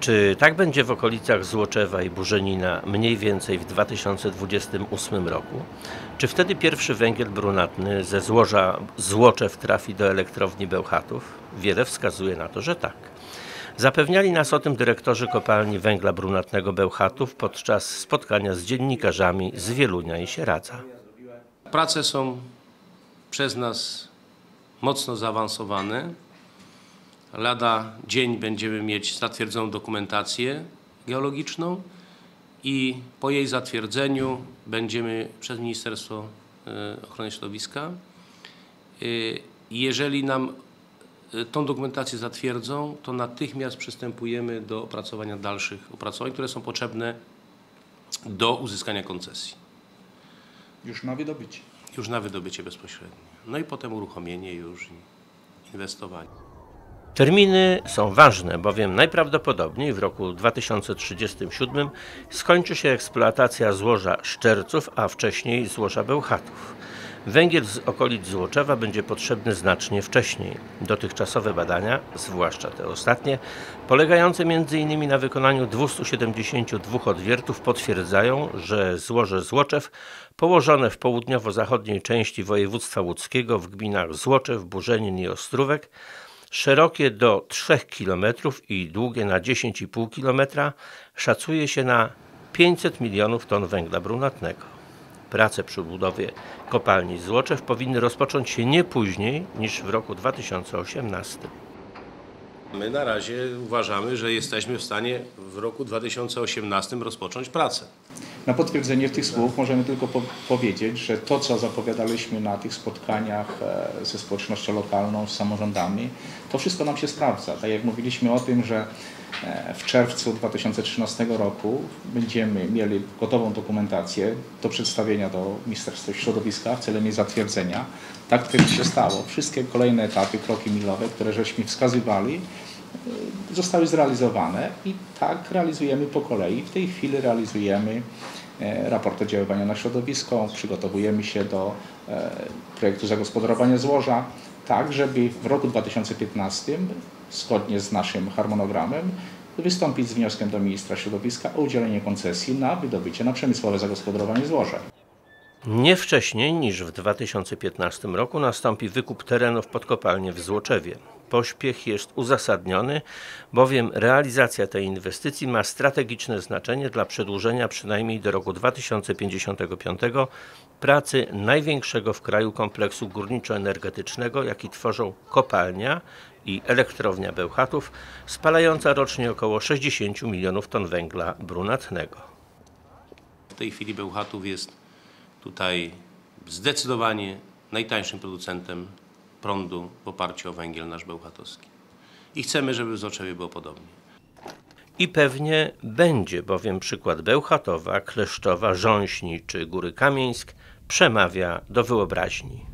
Czy tak będzie w okolicach Złoczewa i Burzenina mniej więcej w 2028 roku? Czy wtedy pierwszy węgiel brunatny ze złoża Złoczew trafi do elektrowni Bełchatów? Wiele wskazuje na to, że tak. Zapewniali nas o tym dyrektorzy kopalni węgla brunatnego Bełchatów podczas spotkania z dziennikarzami z Wielunia i Sieradza. Prace są przez nas mocno zaawansowane. Lada dzień będziemy mieć zatwierdzoną dokumentację geologiczną i po jej zatwierdzeniu będziemy przez Ministerstwo e, Ochrony Środowiska. e, Jeżeli nam e, tą dokumentację zatwierdzą, to natychmiast przystępujemy do opracowania dalszych opracowań, które są potrzebne do uzyskania koncesji. Już na wydobycie. Już na wydobycie bezpośrednie. No i potem uruchomienie już i inwestowanie. Terminy są ważne, bowiem najprawdopodobniej w roku 2037 skończy się eksploatacja złoża Szczerców, a wcześniej złoża Bełchatów. Węgiel z okolic Złoczewa będzie potrzebny znacznie wcześniej. Dotychczasowe badania, zwłaszcza te ostatnie, polegające m.in. na wykonaniu 272 odwiertów potwierdzają, że złoże Złoczew położone w południowo-zachodniej części województwa łódzkiego w gminach Złoczew, Burzenin i Ostrówek szerokie do 3 km i długie na 10,5 km, szacuje się na 500 milionów ton węgla brunatnego. Prace przy budowie kopalni Złoczew powinny rozpocząć się nie później niż w roku 2018. My na razie uważamy, że jesteśmy w stanie w roku 2018 rozpocząć pracę. Na potwierdzenie tych słów możemy tylko po powiedzieć, że to, co zapowiadaliśmy na tych spotkaniach e, ze społecznością lokalną, z samorządami, to wszystko nam się sprawdza. Tak jak mówiliśmy o tym, że e, w czerwcu 2013 roku będziemy mieli gotową dokumentację do przedstawienia do Ministerstwa Środowiska celem jej zatwierdzenia. Tak też się stało. Wszystkie kolejne etapy, kroki milowe, które żeśmy wskazywali, zostały zrealizowane i tak realizujemy po kolei. W tej chwili realizujemy e, raport oddziaływania na środowisko, przygotowujemy się do e, projektu zagospodarowania złoża, tak żeby w roku 2015, zgodnie z naszym harmonogramem, wystąpić z wnioskiem do ministra środowiska o udzielenie koncesji na wydobycie na przemysłowe zagospodarowanie złoża. Nie wcześniej niż w 2015 roku nastąpi wykup terenów pod kopalnię w Złoczewie. Pośpiech jest uzasadniony, bowiem realizacja tej inwestycji ma strategiczne znaczenie dla przedłużenia przynajmniej do roku 2055 pracy największego w kraju kompleksu górniczo-energetycznego, jaki tworzą kopalnia i elektrownia Bełchatów, spalająca rocznie około 60 milionów ton węgla brunatnego. W tej chwili Bełchatów jest tutaj zdecydowanie najtańszym producentem prądu w oparciu o węgiel nasz bełchatowski. I chcemy, żeby w Zoczewie było podobnie. I pewnie będzie, bowiem przykład Bełchatowa, Kleszczowa, Rząśni czy Góry Kamieńsk przemawia do wyobraźni.